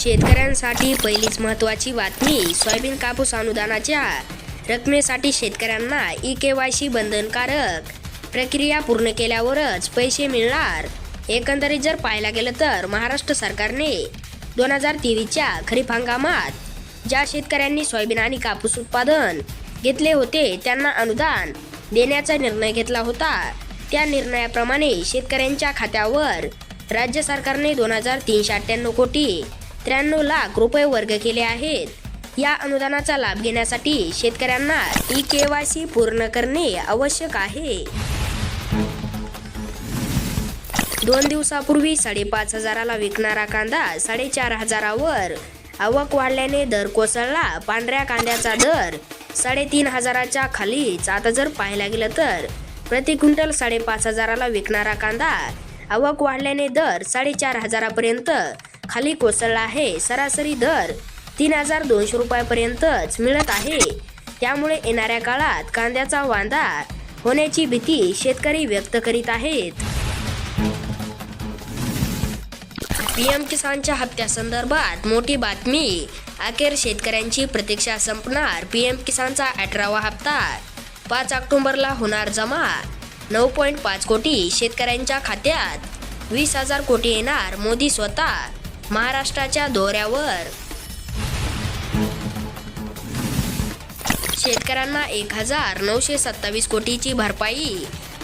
शेतकऱ्यांसाठी पहिलीच महत्त्वाची बातमी सोयाबीन कापूस अनुदानाच्या रकमेसाठी शेतकऱ्यांना ई के वाय सी बंधनकारक प्रक्रिया पूर्ण केल्यावरच पैसे मिळणार. एकंदरीत जर पाहायला गेलं तर महाराष्ट्र सरकारने दोन हजार तेवीसच्या खरीप हंगामात ज्या शेतकऱ्यांनी सोयाबीन आणि कापूस उत्पादन घेतले होते त्यांना अनुदान देण्याचा निर्णय घेतला होता. त्या निर्णयाप्रमाणे शेतकऱ्यांच्या खात्यावर राज्य सरकारने दोन हजार तीनशे अठ्ठ्याण्णव कोटी त्र्याण्णव लाख रुपये वर्ग केले आहेत. या अनुदानाचा लाभ घेण्यासाठी शेतकऱ्यांना ई के वाय सी पूर्ण करणे आवश्यक आहे. दोन दिवसापूर्वी साडेपाच हजाराला विकणारा कांदा साडेचार हजारावर. आवक वाढल्याने दर कोसळला. पांढऱ्या कांद्याचा दर साडेतीन हजाराच्या खालीच आता जर पाहायला गेलं तर प्रति क्विंटल साडेपाच हजाराला विकणारा कांदा आवक वाढल्याने दर साडेचार हजारापर्यंत खाली कोसळला आहे. सरासरी दर तीन हजार दोनशे रुपयापर्यंतच मिळत आहे. त्यामुळे येणाऱ्या काळात कांद्याचा वांदा होण्याची भीती शेतकरी व्यक्त करीत आहेत. पीएम किसानच्या हप्त्यासंदर्भात मोठी बातमी. अखेर शेतकऱ्यांची प्रतीक्षा संपणार. पीएम किसानचा अठरावा हप्ता. पाच ऑक्टोबरला होणार जमा. नऊ पॉईंट पाच कोटी शेतकऱ्यांच्या खात्यात. वीस हजार कोटी येणार. मोदी स्वतः महाराष्ट्राच्या दौऱ्यावर. शेतकऱ्यांना एक हजार नऊशे सत्तावीस कोटीची भरपाई.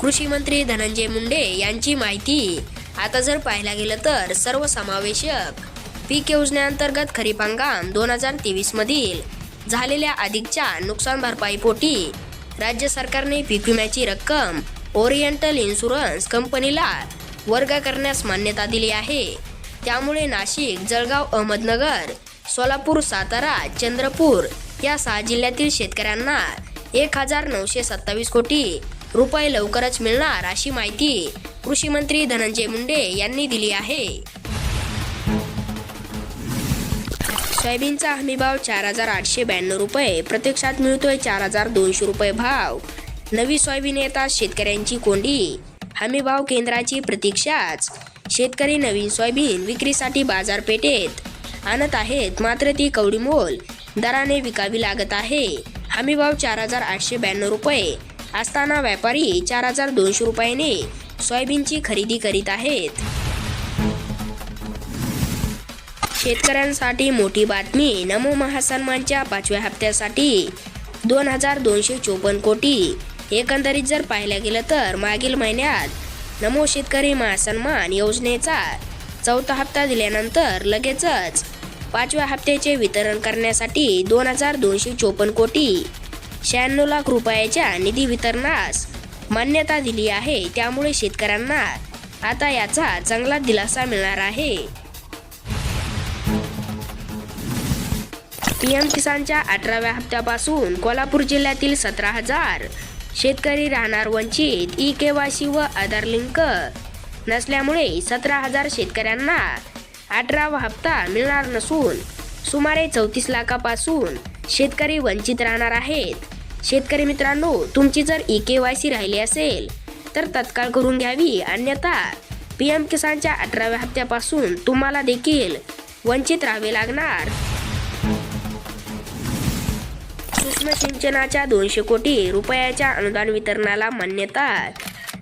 कृषी मंत्री धनंजय मुंडे यांची माहिती. आता जर पाहायला गेलं तर सर्वसमावेशक. पीक योजनेअंतर्गत खरीप हंगाम दोन हजार तेवीस मधील. झालेल्या अधिकच्या नुकसान भरपाईपोटी राज्य सरकारने पीक विम्याची रक्कम ओरिएंटल इन्शुरन्स कंपनीला वर्ग करण्यास मान्यता दिली आहे. त्यामुळे नाशिक जळगाव अहमदनगर सोलापूर सातारा चंद्रपूर या सहा जिल्ह्यातील शेतकऱ्यांना एक हजार नऊशे सत्तावीस कोटी रुपये लवकरच मिळणार अशी माहिती कृषी मंत्री धनंजय मुंडे यांनी दिली आहे. सोयाबीनचा हमीभाव चार हजार आठशे ब्याण्णव रुपये प्रत्यक्षात मिळतोय चार हजार दोनशे रुपये भाव. नवी सोयाबीन येतात शेतकऱ्यांची कोंडी. हमीभाव केंद्राची प्रतीक्षाच शेतकरी नवीन सोयाबीन विक्रीसाठी बाजारपेठेत आणत आहेत मात्र ती कवडीमोल दराने विकावी लागत आहे. हमीभाव चार हजार आठशे ब्याण्णव रुपये. असताना व्यापारी चार हजार दोनशे रुपयाने सोयाबीनची खरेदी करीत आहेत. शेतकऱ्यांसाठी मोठी बातमी. नमो महासन्मानच्या पाचव्या हप्त्यासाठी दोन हजार दोनशे चोपन्न कोटी. एकंदरीत जर पाहायला गेलं तर मागील महिन्यात नमो शेतकरी महासन्मान योजनेचा चौथा हप्ता दिल्यानंतर लगेचच पाचव्या हप्त्याचे वितरण करण्यासाठी दोन हजार दोनशे चोपन्न कोटी शहाण्णव लाख रुपयाच्या निधी वितरणास मान्यता दिली आहे. त्यामुळे शेतकऱ्यांना आता याचा चांगला दिलासा मिळणार आहे. पीएम किसानच्या अठराव्या हप्त्यापासून कोल्हापूर जिल्ह्यातील सतरा हजार शेतकरी राहणार वंचित ई के वाय सी व आधार लिंक नसल्यामुळे सतरा हजार शेतकऱ्यांना अठरावा हप्ता मिळणार नसून सुमारे चौतीस लाखापासून शेतकरी वंचित राहणार आहेत. शेतकरी मित्रांनो तुमची जर ई के वाय सी राहिली असेल तर तत्काळ करून घ्यावी. अन्यथा पी एम किसानच्या अठराव्या हप्त्यापासून तुम्हाला देखील वंचित राहावे लागणार. सूक्ष्म सिंचनाच्या दोनशे कोटी रुपयाच्या अनुदान वितरणाला मान्यता.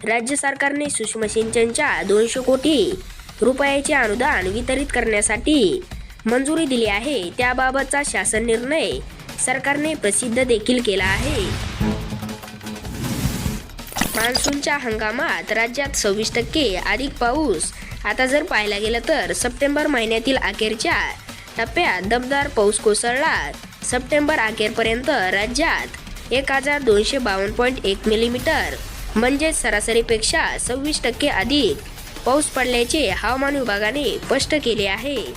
राज्य सरकारने सूक्ष्म सिंचनच्या दोनशे कोटी रुपयाचे अनुदान वितरित करण्यासाठी मंजुरी दिली आहे. त्याबाबतचा शासन निर्णय सरकारने प्रसिद्ध देखील केला आहे. मान्सूनच्या हंगामात राज्यात सव्वीस टक्के अधिक पाऊस. आता जर पाहायला गेलं तर सप्टेंबर महिन्यातील अखेरच्या टप्प्यात दमदार पाऊस कोसळला. सप्टेंबर अखेरपर्यंत राज्यात एक हजार दोनशे बावन्न पॉईंट एक मिलीमीटर म्हणजेच सरासरीपेक्षा सव्वीस टक्के अधिक पाऊस पडल्याचे हवामान विभागाने स्पष्ट केले आहे.